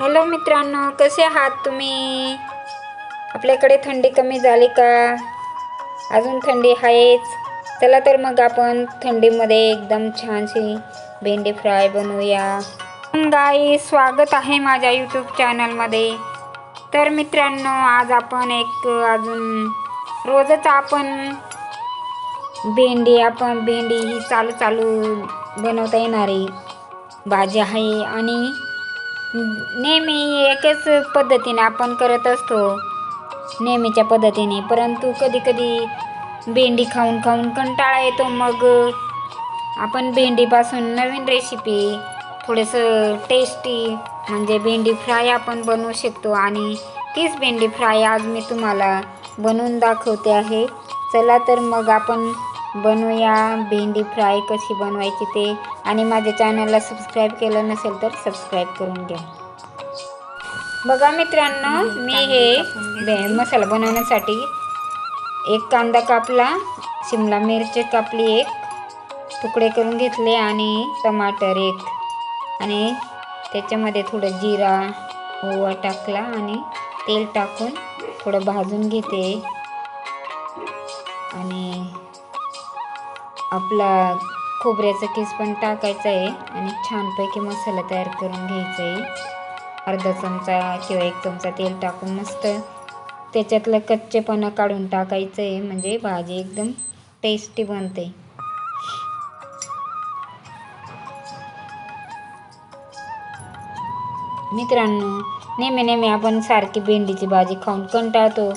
Hello मित्रांनो कसे आहात तुम्ही? आपल्याकडे थंडी कमी झाली का? अजून थंडी आहेच. चला तर मग आपण थंडीमध्ये एकदम छानशी भेंडी फ्राय बनवूया. गाई स्वागत आहे माझ्या यूट्यूब चॅनलमध्ये. तर मित्रांनो आज आपण एक अजून रोजच आपण भेंडी आपण भेंडी ही चालू चालू बनवता येणारी. भाजी आहे आणि नेहमी एकच पद्धतीने आपण करत असतो. नेहमीच्या पद्धतीने. परंतु कधी कधी भेंडी खाऊन खाऊन कंटाळा येतो. मग आपण भेंडीपासून नवीन रेसिपी थोडंसं टेस्टी म्हणजे भेंडी फ्राय आपण बनवू शकतो. आणि तीच भेंडी फ्राय आज मी तुम्हाला बनवून दाखवते आहे. चला तर मग आपण बनवूया. भेंडी फ्राय कशी बनवायची ते. आणि माझ्या चॅनलला सबस्क्राईब केलं नसेल तर सबस्क्राईब करून घ्या. बघा मित्रांनो मी हे मसाला बनवण्यासाठी एक कांदा कापला शिमला मिरची कापली एक तुकडे करून घेतले आणि टमाटर एक. आणि त्याच्यामध्ये थोडं जिरा ओवा टाकला आणि तेल टाकून थोडं भाजून घेते. आणि आपला खोबऱ्याचा किस पण टाकायचा आहे आणि छानपैकी मसाला तयार करून घ्यायचा आहे. अर्धा चमचा किंवा एक चमचा तेल टाकून मस्त त्याच्यातलं कच्चेपणा काढून टाकायचं आहे. म्हणजे भाजी एकदम टेस्टी बनते. मित्रांनो नेहमी नेहमी आपण सारखी भेंडीची भाजी खाऊन कंटाळतो.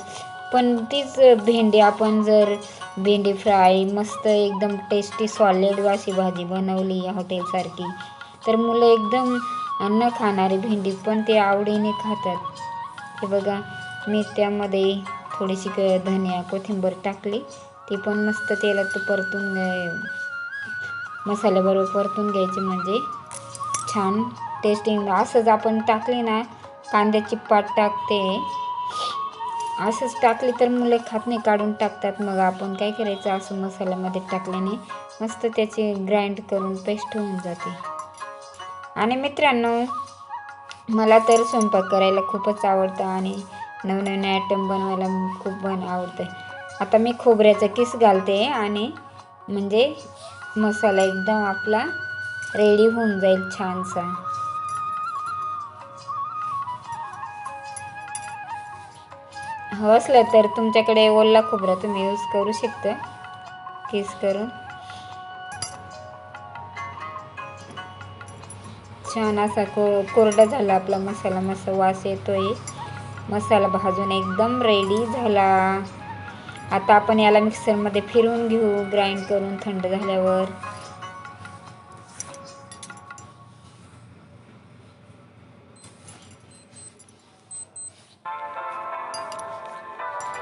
पण तीच भेंडी आपण जर भेंडी फ्राय मस्त एकदम टेस्टी सॉलिड अशी भाजी बनवली हॉटेलसारखी तर मुलं एकदम न खाणारी भेंडी पण ते आवडीने खातात. हे बघा मी त्यामध्ये थोडीशी क धनिया कोथिंबीर टाकली. ती पण मस्त तेलात परतून मसाल्याबरोबर परतून घ्यायची म्हणजे छान टेस्टिंग असंच आपण टाकली ना कांद्याची पात टाकते. असंच टाकली तर मुलं खात नाही काढून टाकतात. मग आपण काय करायचं? असं मसाल्यामध्ये टाकल्याने मस्त त्याची ग्राइंड करून पेस्ट होऊन जाते. आणि मित्रांनो मला तर स्वयंपाक करायला खूपच आवडतं आणि नवनवीन आयटम बनवायला खूप बन आवडतं. आता मी खोबऱ्याचं किस घालते आणि म्हणजे मसाला एकदम आपला रेडी होऊन जाईल छानसा. हवं असलं तर तुमच्याकडे ओला खोबरा तुम्ही यूज करू शकता. किस करून. छान असा को कोरडा झाला आपला मसाला मस्त वास येतोय. मसाला भाजून एकदम रेडी झाला. आता आपण याला मिक्सरमध्ये फिरवून घेऊ ग्राइंड करून थंड झाल्यावर.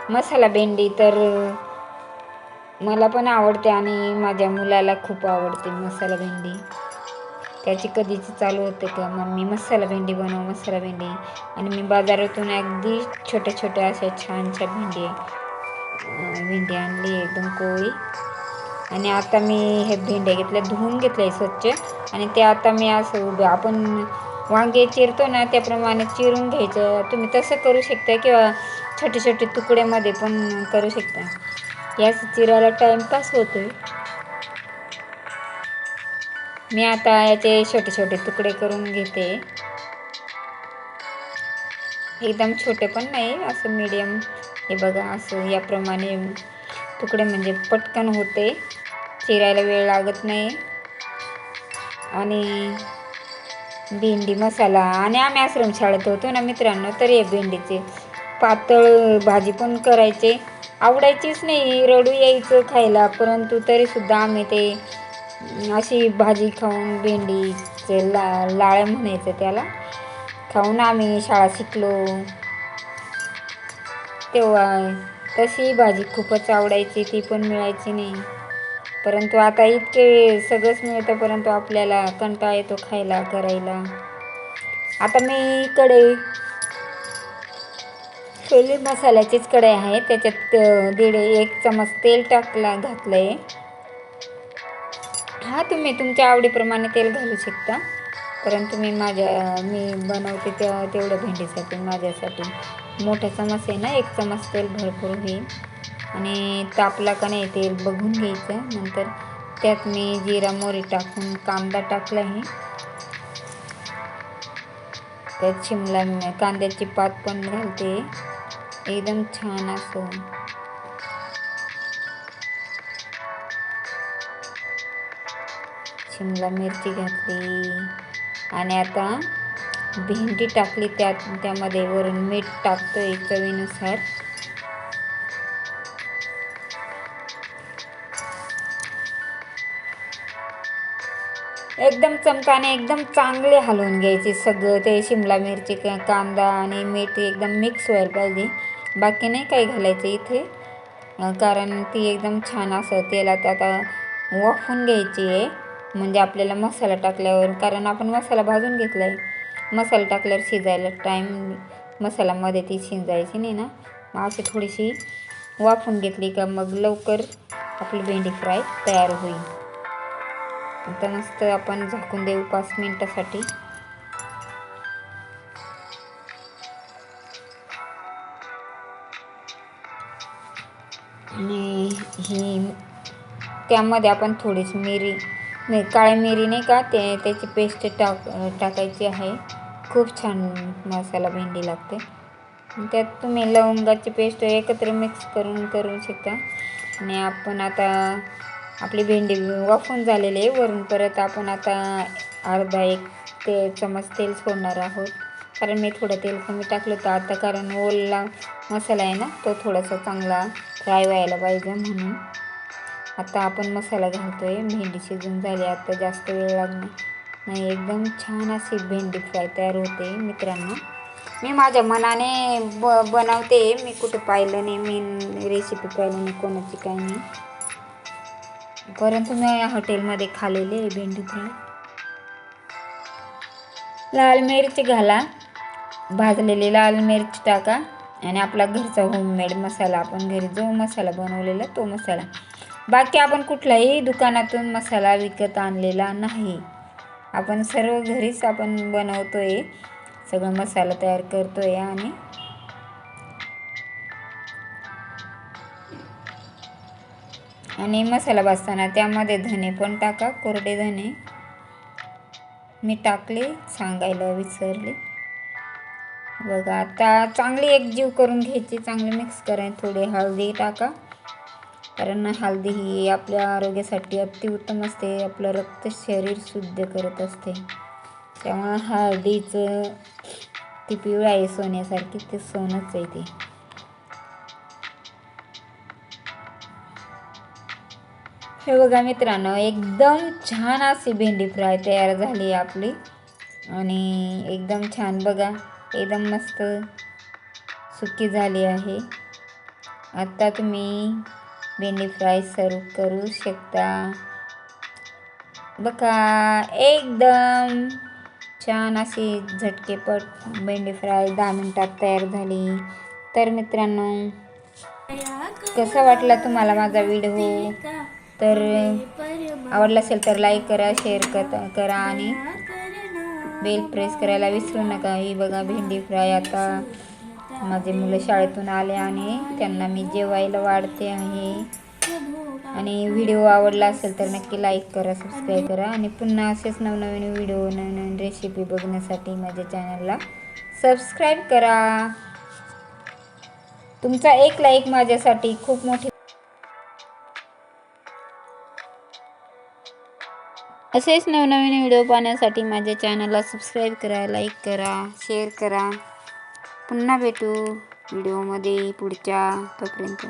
मसाला भेंडी तर मला पण आवडते आणि माझ्या मुलाला खूप आवडते मसाला भेंडी. त्याची कधीची चालू होते का? मम्मी मसाला भेंडी बनव मसाला भेंडी. आणि मी बाजारातून अगदी छोट्या छोट्या अशा छानशा भेंडी भेंडी आणली एकदम कोळी आणि आता मी हे भेंड्या घेतल्या धुवून घेतल्या स्वच्छ. आणि ते आता मी असं उभं आपण वांगे चिरतो ना त्याप्रमाणे चिरून घ्यायचं. तुम्ही तसं करू शकता किंवा छोटे छोटे तुकड्यामध्ये पण करू शकता. याच चिराला टाईमपास होतो आहे मी आता याचे छोटे छोटे तुकडे करून घेते. एकदम छोटे पण नाही असं मीडियम हे बघा असं याप्रमाणे तुकडे म्हणजे पटकन होते. चिरायला वेळ लागत नाही. आणि भेंडी मसाला आणि आम्ही आश्रम शाळेत होतो ना मित्रांनो तर हे भेंडीचे पातळ भाजी पण करायचे. आवडायचीच नाही रडू यायचं खायला परंतु तरीसुद्धा आम्ही ते अशी भाजी खाऊन भेंडीचे ला लाळ म्हणायचं त्याला. खाऊन आम्ही शाळा शिकलो. तेव्हा तशी भाजी खूपच आवडायची ती पण मिळायची नाही. परंतु आता इतके सगळंच मिळतं परंतु आपल्याला कंटाळा येतो खायला करायला. आता मी इकडे छोले मसाल्याचीच कढई आहे. त्याच्यात दीड एक चमच तेल टाकला घातलं आहे हा तुम्ही तुमच्या आवडीप्रमाणे तेल घालू शकता. परंतु मी माझ्या मी बनवते त्या तेवढ्या भेंडीसाठी माझ्यासाठी. मोठा चमच आहे ना एक चमच तेल भरपूर होईल आणि तापला का नाही तेल बघून घ्यायचं. नंतर त्यात मी जिरा मोरी टाकून कांदा टाकला आहे. त्यात शिमला कांद्याची पात पण घालते एकदम छान असं. शिमला मिरची घातली. आणि आता भेंडी टाकली त्यात. त्यामध्ये वरून मीठ टाकतोय चवीनुसार. एकदम चमकाने एकदम चांगले हलवून घ्यायचे सगळं. ते शिमला मिरची का- कांदा आणि मीठ एकदम मिक्स व्हायला पाहिजे बाकी नाही काही घालायचं इथे. कारण ती एकदम छान असं तेलात आता वाफून घ्यायची आहे. म्हणजे आपल्याला मसाला टाकल्यावर कारण आपण मसाला भाजून घेतला आहे मसाला टाकल्यावर शिजायला टाईम मसाल्यामध्ये ती शिजायची नाही ना. मग अशी थोडीशी वाफून घेतली का मग लवकर आपली भेंडी फ्राय तयार होईल. आता मस्त आपण झाकून देऊ पाच मिनटासाठी. आणि ही त्यामध्ये आपण थोडीशी मिरी नाही काळी मिरी नाही का ते त्याची पेस्ट टाक टाकायची आहे. खूप छान मसाला भेंडी लागते. त्यात तुम्ही लवंगाची पेस्ट एकत्र मिक्स करून करू शकता. आणि आपण आता आपली भेंडी वाफून झालेली आहे. वरून परत आपण आता अर्धा एक ते चमच तेल सोडणार आहोत. कारण मी थोडं तेल कमी टाकलं होतं आता कारण ओलला मसाला आहे ना तो थोडासा चांगला फ्राय व्हायला पाहिजे म्हणून. आता आपण मसाला घालतो आहे भेंडी शिजून झाली आता जास्त वेळ लागणार नाही. एकदम छान अशी भेंडी फ्राय तयार होते मित्रांनो. मी माझ्या मनाने ब बनवते. मी कुठं पाहिलं नाही. मी रेसिपी पाहिलं नाही कोणाची काही नाही. परंतु मी या हॉटेलमध्ये खाल्लेली आहे भेंडी फ्राय. लाल मिरची घाला. भाजलेली लाल मिरची टाका. आणि आपला घरचा होममेड मसाला आपण घरी जो मसाला बनवलेला तो मसाला. बाकी आपण कुठलाही दुकानातून मसाला विकत आणलेला नाही. आपण सर्व घरीच आपण बनवतोय. सगळं मसाला तयार करतोय आणि आणि मसाला भाजताना त्यामध्ये धने पण टाका कोरडे धने मी टाकले सांगायला विसरले. बघा आता चांगली एकजीव करून घ्यायची चांगली मिक्स करायची थोडी हळदी टाका. कारण हळदी ही आपल्या आरोग्यासाठी अतिउत्तम असते. आपलं रक्त शरीर शुद्ध करत असते. त्यामुळं हळदीचं ती पिवळी आहे सोन्यासारखी ते सोनंच आहे ते. हे बघा मित्रांनो एकदम छान अशी भेंडी फ्राय तयार झाली आपली. आणि एकदम छान बघा एकदम मस्त सुकी झाली आहे. आता तुम्ही भेंडी फ्राय सर्व करू शकता. बघा एकदम छान अशी झटकेपट भेंडी फ्राय दहा मिनटात तयार झाली. तर मित्रांनो कसा वाटला तुम्हाला माझा व्हिडिओ? तर आवडला असेल तर लाईक करा शेअर करा आणि बेल प्रेस करायला विसरू नका. ही बघा भेंडी फ्राय आता माझे मुलं शाळेतून आले आणि त्यांना मी जेवायला वाढते आहे. आणि व्हिडिओ आवडला असेल तर नक्की लाईक करा सबस्क्राईब करा आणि पुन्हा असेच नवनवीन व्हिडिओ नवनवीन रेसिपी बघण्यासाठी माझ्या चॅनलला सबस्क्राईब करा. तुमचा एक लाईक माझ्यासाठी खूप मोठी असेच नवनवीन व्हिडिओ पाहण्यासाठी माझ्या चॅनलला सबस्क्राईब करा लाईक करा शेअर करा. पुन्हा भेटू व्हिडिओमध्ये पुढच्या तोपर्यंत.